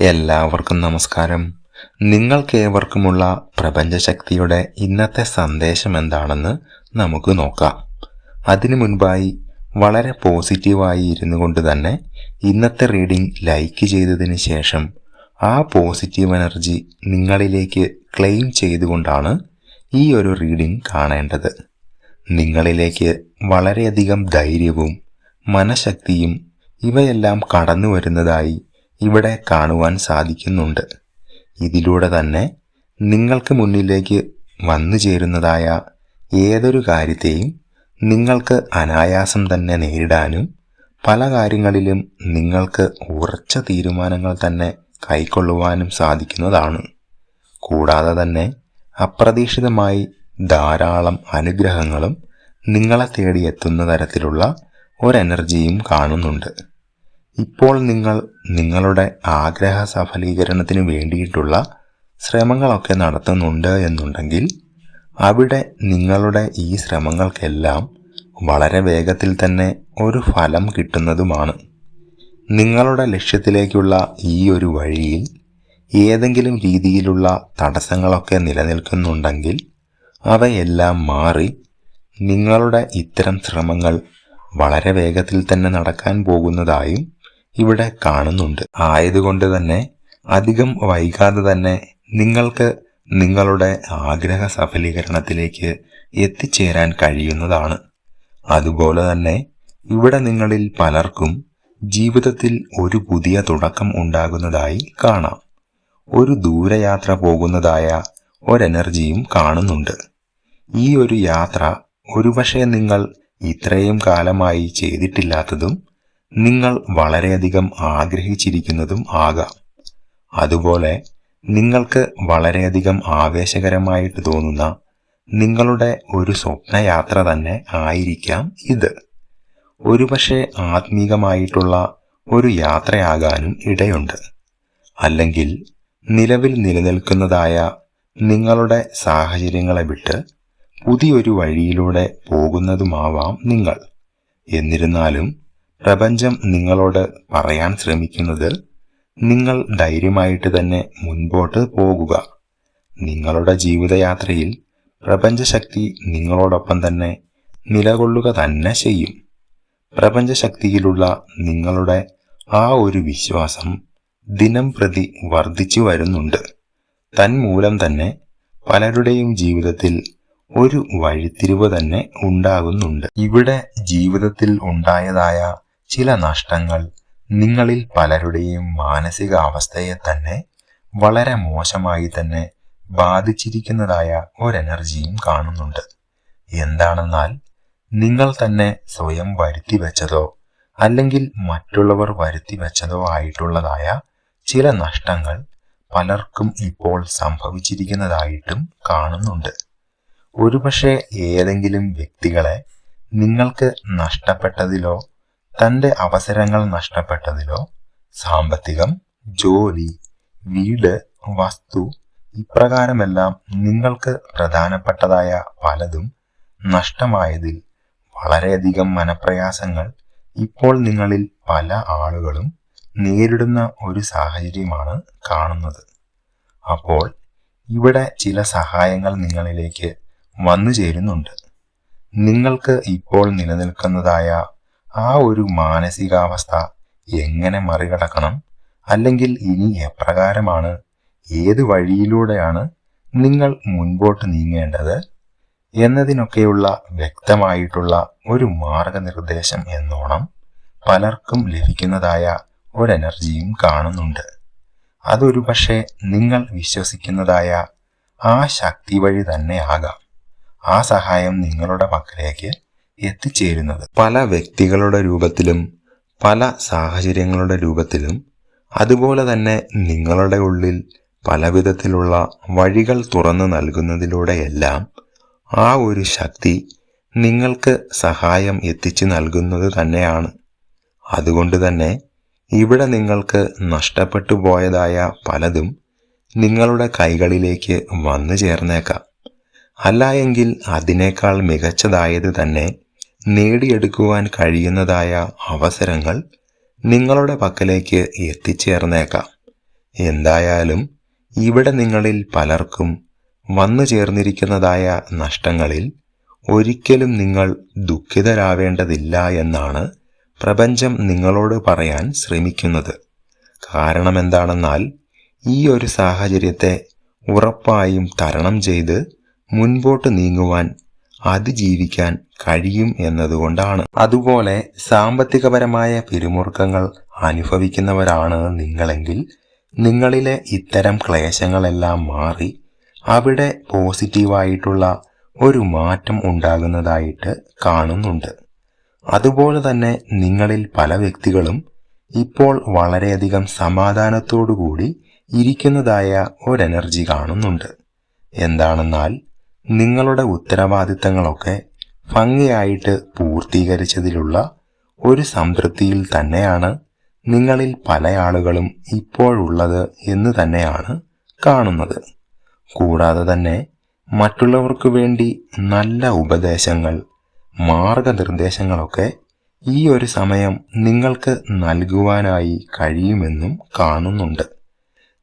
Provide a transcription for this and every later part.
എല്ലാവർക്കും നമസ്കാരം. നിങ്ങൾക്കേവർക്കുമുള്ള പ്രപഞ്ചശക്തിയുടെ ഇന്നത്തെ സന്ദേശം എന്താണെന്ന് നമുക്ക് നോക്കാം. അതിനു മുൻപായി വളരെ പോസിറ്റീവായി ഇരുന്നു കൊണ്ട് തന്നെ ഇന്നത്തെ റീഡിംഗ് ലൈക്ക് ചെയ്തതിന് ശേഷം ആ പോസിറ്റീവ് എനർജി നിങ്ങളിലേക്ക് ക്ലെയിം ചെയ്തുകൊണ്ടാണ് ഈ ഒരു റീഡിംഗ് കാണേണ്ടത്. നിങ്ങളിലേക്ക് വളരെയധികം ധൈര്യവും മനഃശക്തിയും ഇവയെല്ലാം കടന്നു വരുന്നതായി ഇവിടെ കാണുവാൻ സാധിക്കുന്നുണ്ട്. ഇതിലൂടെ തന്നെ നിങ്ങൾക്ക് മുന്നിലേക്ക് വന്നു ചേരുന്നതായ ഏതൊരു കാര്യത്തെയും നിങ്ങൾക്ക് അനായാസം തന്നെ നേരിടാനും പല കാര്യങ്ങളിലും നിങ്ങൾക്ക് ഉറച്ച തീരുമാനങ്ങൾ തന്നെ കൈക്കൊള്ളുവാനും സാധിക്കുന്നതാണ്. കൂടാതെ തന്നെ അപ്രതീക്ഷിതമായി ധാരാളം അനുഗ്രഹങ്ങളും നിങ്ങളെ തേടിയെത്തുന്ന തരത്തിലുള്ള ഒരെനർജിയും കാണുന്നുണ്ട്. ഇപ്പോൾ നിങ്ങൾ നിങ്ങളുടെ ആഗ്രഹ സഫലീകരണത്തിന് വേണ്ടിയിട്ടുള്ള ശ്രമങ്ങളൊക്കെ നടത്തുന്നുണ്ട് എന്നുണ്ടെങ്കിൽ അവിടെ നിങ്ങളുടെ ഈ ശ്രമങ്ങൾക്കെല്ലാം വളരെ വേഗത്തിൽ തന്നെ ഒരു ഫലം കിട്ടുന്നതുമാണ്. നിങ്ങളുടെ ലക്ഷ്യത്തിലേക്കുള്ള ഈ ഒരു വഴിയിൽ ഏതെങ്കിലും രീതിയിലുള്ള തടസ്സങ്ങളൊക്കെ നിലനിൽക്കുന്നുണ്ടെങ്കിൽ അവയെല്ലാം മാറി നിങ്ങളുടെ ഇത്തരം ശ്രമങ്ങൾ വളരെ വേഗത്തിൽ തന്നെ നടക്കാൻ പോകുന്നതായും ഇവിടെ കാണുന്നുണ്ട്. ആയതുകൊണ്ട് തന്നെ അധികം വൈകാതെ തന്നെ നിങ്ങൾക്ക് നിങ്ങളുടെ ആഗ്രഹ സഫലീകരണത്തിലേക്ക് എത്തിച്ചേരാൻ കഴിയുന്നതാണ്. അതുപോലെ തന്നെ ഇവിടെ നിങ്ങളിൽ പലർക്കും ജീവിതത്തിൽ ഒരു പുതിയ തുടക്കം ഉണ്ടാകുന്നതായി കാണാം. ഒരു ദൂരയാത്ര പോകുന്നതായ ഒരെനർജിയും കാണുന്നുണ്ട്. ഈ ഒരു യാത്ര ഒരുപക്ഷെ നിങ്ങൾ ഇത്രയും കാലമായി ചെയ്തിട്ടില്ലാത്തതും നിങ്ങൾ വളരെയധികം ആഗ്രഹിച്ചിരിക്കുന്നതും ആകാം. അതുപോലെ നിങ്ങൾക്ക് വളരെയധികം ആവേശകരമായിട്ട് തോന്നുന്ന നിങ്ങളുടെ ഒരു സ്വപ്നയാത്ര തന്നെ ആയിരിക്കാം ഇത്. ഒരുപക്ഷെ ആത്മീകമായിട്ടുള്ള ഒരു യാത്രയാകാനും ഇടയുണ്ട്. അല്ലെങ്കിൽ നിലവിൽ നിലനിൽക്കുന്നതായ നിങ്ങളുടെ സാഹചര്യങ്ങളെ വിട്ട് പുതിയൊരു വഴിയിലൂടെ പോകുന്നതുമാവാം നിങ്ങൾ. എന്നിരുന്നാലും പ്രപഞ്ചം നിങ്ങളോട് പറയാൻ ശ്രമിക്കുന്നത് നിങ്ങൾ ധൈര്യമായിട്ട് തന്നെ മുൻപോട്ട് പോകുക. നിങ്ങളുടെ ജീവിതയാത്രയിൽ പ്രപഞ്ചശക്തി നിങ്ങളോടൊപ്പം തന്നെ നിലകൊള്ളുക തന്നെ ചെയ്യും. പ്രപഞ്ചശക്തിയിലുള്ള നിങ്ങളുടെ ആ ഒരു വിശ്വാസം ദിനം പ്രതി വർദ്ധിച്ചു വരുന്നുണ്ട്. തന്മൂലം തന്നെ പലരുടെയും ജീവിതത്തിൽ ഒരു വഴിത്തിരിവ് തന്നെ ഉണ്ടാകുന്നുണ്ട്. ഇവിടെ ജീവിതത്തിൽ ഉണ്ടായതായ ചില നഷ്ടങ്ങൾ നിങ്ങളിൽ പലരുടെയും മാനസികാവസ്ഥയെ തന്നെ വളരെ മോശമായി തന്നെ ബാധിച്ചിരിക്കുന്നതായ ഒരെനർജിയും കാണുന്നുണ്ട്. എന്താണെന്നാൽ നിങ്ങൾ തന്നെ സ്വയം വരുത്തി വെച്ചതോ അല്ലെങ്കിൽ മറ്റുള്ളവർ വരുത്തി വെച്ചതോ ആയിട്ടുള്ളതായ ചില നഷ്ടങ്ങൾ പലർക്കും ഇപ്പോൾ സംഭവിച്ചിരിക്കുന്നതായിട്ടും കാണുന്നുണ്ട്. ഒരുപക്ഷെ ഏതെങ്കിലും വ്യക്തികളെ നിങ്ങൾക്ക് നഷ്ടപ്പെട്ടതിലോ തന്റെ അവസരങ്ങൾ നഷ്ടപ്പെട്ടതിലോ സാമ്പത്തികം ജോലി വീട് വസ്തു ഇപ്രകാരമെല്ലാം നിങ്ങൾക്ക് പ്രധാനപ്പെട്ടതായ പലതും നഷ്ടമായതിൽ വളരെയധികം മനപ്രയാസങ്ങൾ ഇപ്പോൾ നിങ്ങളിൽ പല ആളുകളും നേരിടുന്ന ഒരു സാഹചര്യമാണ് കാണുന്നത്. അപ്പോൾ ഇവിടെ ചില സഹായങ്ങൾ നിങ്ങളിലേക്ക് വന്നു ചേരുന്നുണ്ട് നിങ്ങൾക്ക് ഇപ്പോൾ നിലനിൽക്കുന്നതായ ആ ഒരു മാനസികാവസ്ഥ എങ്ങനെ മറികടക്കണം? അല്ലെങ്കിൽ ഇനി എപ്രകാരമാണ്? ഏത് വഴിയിലൂടെയാണ് നിങ്ങൾ മുൻപോട്ട് നീങ്ങേണ്ടത്? എന്നതിനൊക്കെയുള്ള വ്യക്തമായിട്ടുള്ള ഒരു മാർഗനിർദ്ദേശം എന്നോണം പലർക്കും ലഭിക്കുന്നതായ ഒരു എനർജിയും കാണുന്നുണ്ട്. അതൊരു പക്ഷേ നിങ്ങൾ വിശ്വസിക്കുന്നതായ ആ ശക്തി വഴി തന്നെ ആകാം. ആ സഹായം നിങ്ങളുടെ പക്കലേക്ക് എത്തിച്ചേരുന്നത്. പല വ്യക്തികളുടെ രൂപത്തിലും പല സാഹചര്യങ്ങളുടെ രൂപത്തിലും അതുപോലെ തന്നെ നിങ്ങളുടെ ഉള്ളിൽ പലവിധത്തിലുള്ള വഴികൾ തുറന്നു നൽകുന്നതിലൂടെയെല്ലാം ആ ഒരു ശക്തി നിങ്ങൾക്ക് സഹായം എത്തിച്ചു നൽകുന്നത് തന്നെയാണ്. അതുകൊണ്ട് തന്നെ ഇവിടെ നിങ്ങൾക്ക് നഷ്ടപ്പെട്ടു പോയതായ പലതും നിങ്ങളുടെ കൈകളിലേക്ക് വന്നു ചേർന്നേക്കാം. അല്ല എങ്കിൽ അതിനേക്കാൾ മികച്ചതായത് തന്നെ നേടിയെടുക്കുവാൻ കഴിയുന്നതായ അവസരങ്ങൾ നിങ്ങളുടെ പക്കലേക്ക് എത്തിച്ചേർന്നേക്കാം. എന്തായാലും ഇവിടെ നിങ്ങളിൽ പലർക്കും വന്നു ചേർന്നിരിക്കുന്നതായ നഷ്ടങ്ങളിൽ ഒരിക്കലും നിങ്ങൾ ദുഃഖിതരാവേണ്ടതില്ല എന്നാണ് പ്രപഞ്ചം നിങ്ങളോട് പറയാൻ ശ്രമിക്കുന്നത്. കാരണമെന്താണെന്നാൽ ഈ ഒരു സാഹചര്യത്തെ ഉറപ്പായും തരണം ചെയ്ത് മുൻപോട്ട് നീങ്ങുവാൻ അതിജീവിക്കാൻ കഴിയും എന്നതുകൊണ്ടാണ്. അതുപോലെ സാമ്പത്തികപരമായ പിരിമുറുക്കങ്ങൾ അനുഭവിക്കുന്നവരാണ് നിങ്ങളെങ്കിൽ നിങ്ങളിലെ ഇത്തരം ക്ലേശങ്ങളെല്ലാം മാറി അവിടെ പോസിറ്റീവായിട്ടുള്ള ഒരു മാറ്റം ഉണ്ടാകുന്നതായിട്ട് കാണുന്നുണ്ട്. അതുപോലെ തന്നെ നിങ്ങളിൽ പല വ്യക്തികളും ഇപ്പോൾ വളരെയധികം സമാധാനത്തോടുകൂടി ഇരിക്കുന്നതായ ഒരു എനർജി കാണുന്നുണ്ട്. എന്താണെന്നാൽ നിങ്ങളുടെ ഉത്തരവാദിത്തങ്ങളൊക്കെ ഭംഗിയായിട്ട് പൂർത്തീകരിച്ചതിലുള്ള ഒരു സംതൃപ്തിയിൽ തന്നെയാണ് നിങ്ങളിൽ പല ആളുകളും ഇപ്പോഴുള്ളത് എന്ന് തന്നെയാണ് കാണുന്നത്. കൂടാതെ തന്നെ മറ്റുള്ളവർക്ക് വേണ്ടി നല്ല ഉപദേശങ്ങൾ മാർഗനിർദ്ദേശങ്ങളൊക്കെ ഈ ഒരു സമയം നിങ്ങൾക്ക് നൽകുവാനായി കഴിയുമെന്നും കാണുന്നുണ്ട്.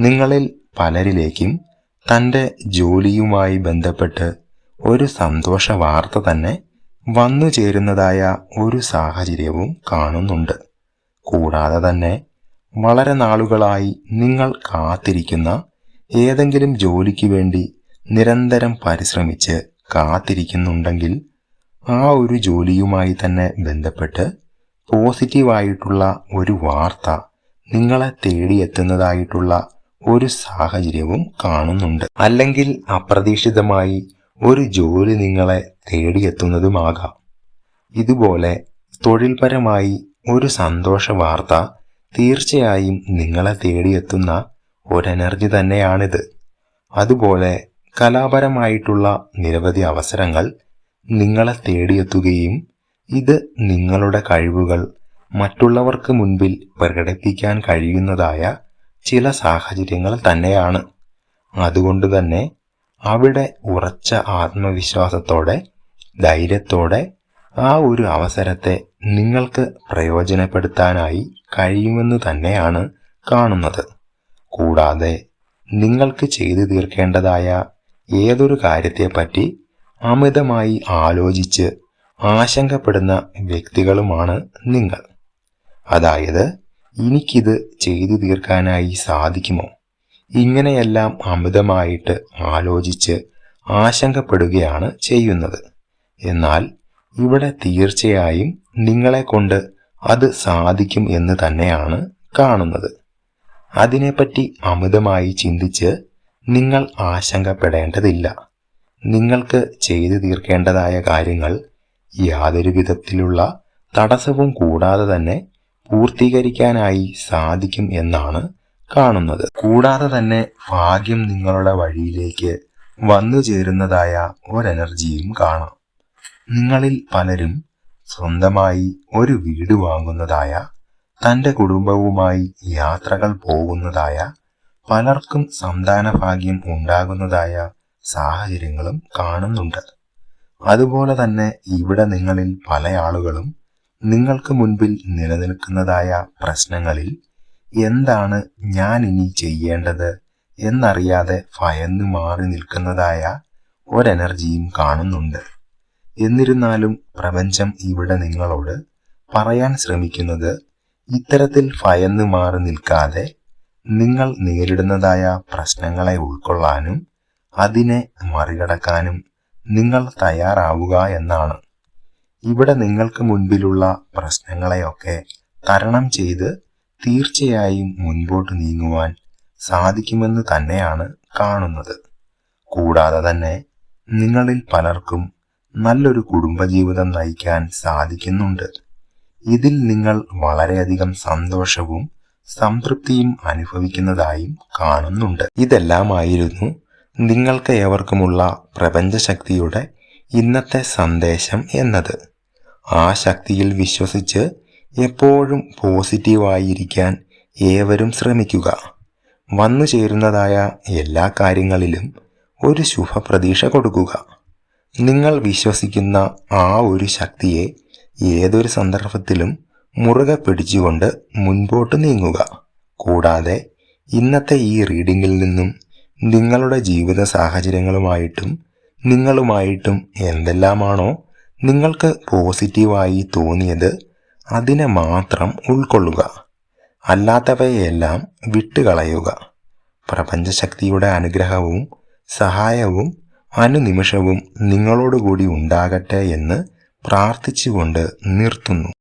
നിങ്ങളിൽ പലരിലേക്കും തന്റെ ജോലിയുമായി ബന്ധപ്പെട്ട് ഒരു സന്തോഷ വാർത്ത തന്നെ വന്നു ചേരുന്നതായ ഒരു സാഹചര്യവും കാണുന്നുണ്ട്. കൂടാതെ തന്നെ വളരെ നാളുകളായി നിങ്ങൾ കാത്തിരിക്കുന്ന ഏതെങ്കിലും ജോലിക്ക് വേണ്ടി നിരന്തരം പരിശ്രമിച്ച് കാത്തിരിക്കുന്നുണ്ടെങ്കിൽ ആ ഒരു ജോലിയുമായി തന്നെ ബന്ധപ്പെട്ട് പോസിറ്റീവായിട്ടുള്ള ഒരു വാർത്ത നിങ്ങളെ തേടിയെത്തുന്നതായിട്ടുള്ള ഒരു സാഹചര്യവും കാണുന്നുണ്ട്. അല്ലെങ്കിൽ അപ്രതീക്ഷിതമായി ഒരു ജോലി നിങ്ങളെ തേടിയെത്തുന്നതുമാകാം. ഇതുപോലെ തൊഴിൽപരമായി ഒരു സന്തോഷ വാർത്ത തീർച്ചയായും നിങ്ങളെ തേടിയെത്തുന്ന ഒരെനർജി തന്നെയാണിത്. അതുപോലെ കലാപരമായിട്ടുള്ള നിരവധി അവസരങ്ങൾ നിങ്ങളെ തേടിയെത്തുകയും ഇത് നിങ്ങളുടെ കഴിവുകൾ മറ്റുള്ളവർക്ക് മുൻപിൽ പ്രകടിപ്പിക്കാൻ കഴിയുന്നതായ ചില സാഹചര്യങ്ങൾ തന്നെയാണ്. അതുകൊണ്ട് തന്നെ അവിടെ ഉറച്ച ആത്മവിശ്വാസത്തോടെ ധൈര്യത്തോടെ ആ ഒരു അവസരത്തെ നിങ്ങൾക്ക് പ്രയോജനപ്പെടുത്താനായി കഴിയുമെന്ന് തന്നെയാണ് കാണുന്നത്. കൂടാതെ നിങ്ങൾക്ക് ചെയ്തു തീർക്കേണ്ടതായ ഏതൊരു കാര്യത്തെപ്പറ്റി അമിതമായി ആലോചിച്ച് ആശങ്കപ്പെടുന്ന വ്യക്തികളുമാണ് നിങ്ങൾ. അതായത് എനിക്കിത് ചെയ്തു തീർക്കാനായി സാധിക്കുമോ? ഇങ്ങനെയെല്ലാം അമിതമായിട്ട് ആലോചിച്ച് ആശങ്കപ്പെടുകയാണ് ചെയ്യുന്നത്. എന്നാൽ ഇവിടെ തീർച്ചയായും നിങ്ങളെ കൊണ്ട് അത് സാധിക്കും എന്ന് തന്നെയാണ് കാണുന്നത്. അതിനെപ്പറ്റി അമിതമായി ചിന്തിച്ച് നിങ്ങൾ ആശങ്കപ്പെടേണ്ടതില്ല. നിങ്ങൾക്ക് ചെയ്തു തീർക്കേണ്ടതായ കാര്യങ്ങൾ യാതൊരു വിധത്തിലുള്ള തടസ്സവും കൂടാതെ തന്നെ പൂർത്തീകരിക്കാനായി സാധിക്കും എന്നാണ് കാണുന്നത്. കൂടാതെ തന്നെ ഭാഗ്യം നിങ്ങളുടെ വഴിയിലേക്ക് വന്നു ചേരുന്നതായ ഒരെനർജിയും കാണാം. നിങ്ങളിൽ പലരും സ്വന്തമായി ഒരു വീട് വാങ്ങുന്നതായ തന്റെ കുടുംബവുമായി യാത്രകൾ പോകുന്നതായ പലർക്കും സന്താന ഭാഗ്യം ഉണ്ടാകുന്നതായ സാഹചര്യങ്ങളും കാണുന്നുണ്ട്. അതുപോലെ തന്നെ ഇവിടെ നിങ്ങളിൽ പല ആളുകളും നിങ്ങൾക്ക് മുൻപിൽ നിലനിൽക്കുന്നതായ പ്രശ്നങ്ങളിൽ എന്താണ് ഞാൻ ഇനി ചെയ്യേണ്ടത് എന്നറിയാതെ ഭയന്ന് മാറി നിൽക്കുന്നതായ ഒരെനർജിയും കാണുന്നുണ്ട്. എന്നിരുന്നാലും പ്രപഞ്ചം ഇവിടെ നിങ്ങളോട് പറയാൻ ശ്രമിക്കുന്നത് ഇത്തരത്തിൽ ഭയന്ന് മാറി നിൽക്കാതെ നിങ്ങൾ നേരിടുന്നതായ പ്രശ്നങ്ങളെ ഉൾക്കൊള്ളാനും അതിനെ മറികടക്കാനും നിങ്ങൾ തയ്യാറാവുക എന്നാണ്. ഇവിടെ നിങ്ങൾക്ക് മുൻപിലുള്ള പ്രശ്നങ്ങളെയൊക്കെ തരണം ചെയ്ത് തീർച്ചയായും മുൻപോട്ട് നീങ്ങുവാൻ സാധിക്കുമെന്ന് തന്നെയാണ് കാണുന്നത്. കൂടാതെ തന്നെ നിങ്ങളിൽ പലർക്കും നല്ലൊരു കുടുംബജീവിതം നയിക്കാൻ സാധിക്കുന്നുണ്ട്. ഇതിൽ നിങ്ങൾ വളരെയധികം സന്തോഷവും സംതൃപ്തിയും അനുഭവിക്കുന്നതായും കാണുന്നുണ്ട്. ഇതെല്ലാമായിരുന്നു നിങ്ങൾക്ക് ഏവർക്കുമുള്ള പ്രപഞ്ചശക്തിയുടെ ഇന്നത്തെ സന്ദേശം എന്നത്. ആ ശക്തിയിൽ വിശ്വസിച്ച് എപ്പോഴും പോസിറ്റീവായിരിക്കാൻ ഏവരും ശ്രമിക്കുക. വന്നു ചേരുന്നതായ എല്ലാ കാര്യങ്ങളിലും ഒരു ശുഭപ്രതീക്ഷ കൊടുക്കുക. നിങ്ങൾ വിശ്വസിക്കുന്ന ആ ഒരു ശക്തിയെ ഏതൊരു സന്ദർഭത്തിലും മുറുകെ പിടിച്ചുകൊണ്ട് മുൻപോട്ട് നീങ്ങുക. കൂടാതെ ഇന്നത്തെ ഈ റീഡിങ്ങിൽ നിന്നും നിങ്ങളുടെ ജീവിത സാഹചര്യങ്ങളുമായിട്ടും നിങ്ങളുമായിട്ടും എന്തെല്ലാമാണോ നിങ്ങൾക്ക് പോസിറ്റീവായി തോന്നിയത് അതിനെ മാത്രം ഉൾക്കൊള്ളുക. അല്ലാത്തവയെല്ലാം വിട്ടുകളയുക. പ്രപഞ്ചശക്തിയുടെ അനുഗ്രഹവും സഹായവും അനുനിമിഷവും നിങ്ങളോടുകൂടി ഉണ്ടാകട്ടെ എന്ന് പ്രാർത്ഥിച്ചുകൊണ്ട് നിർത്തുന്നു.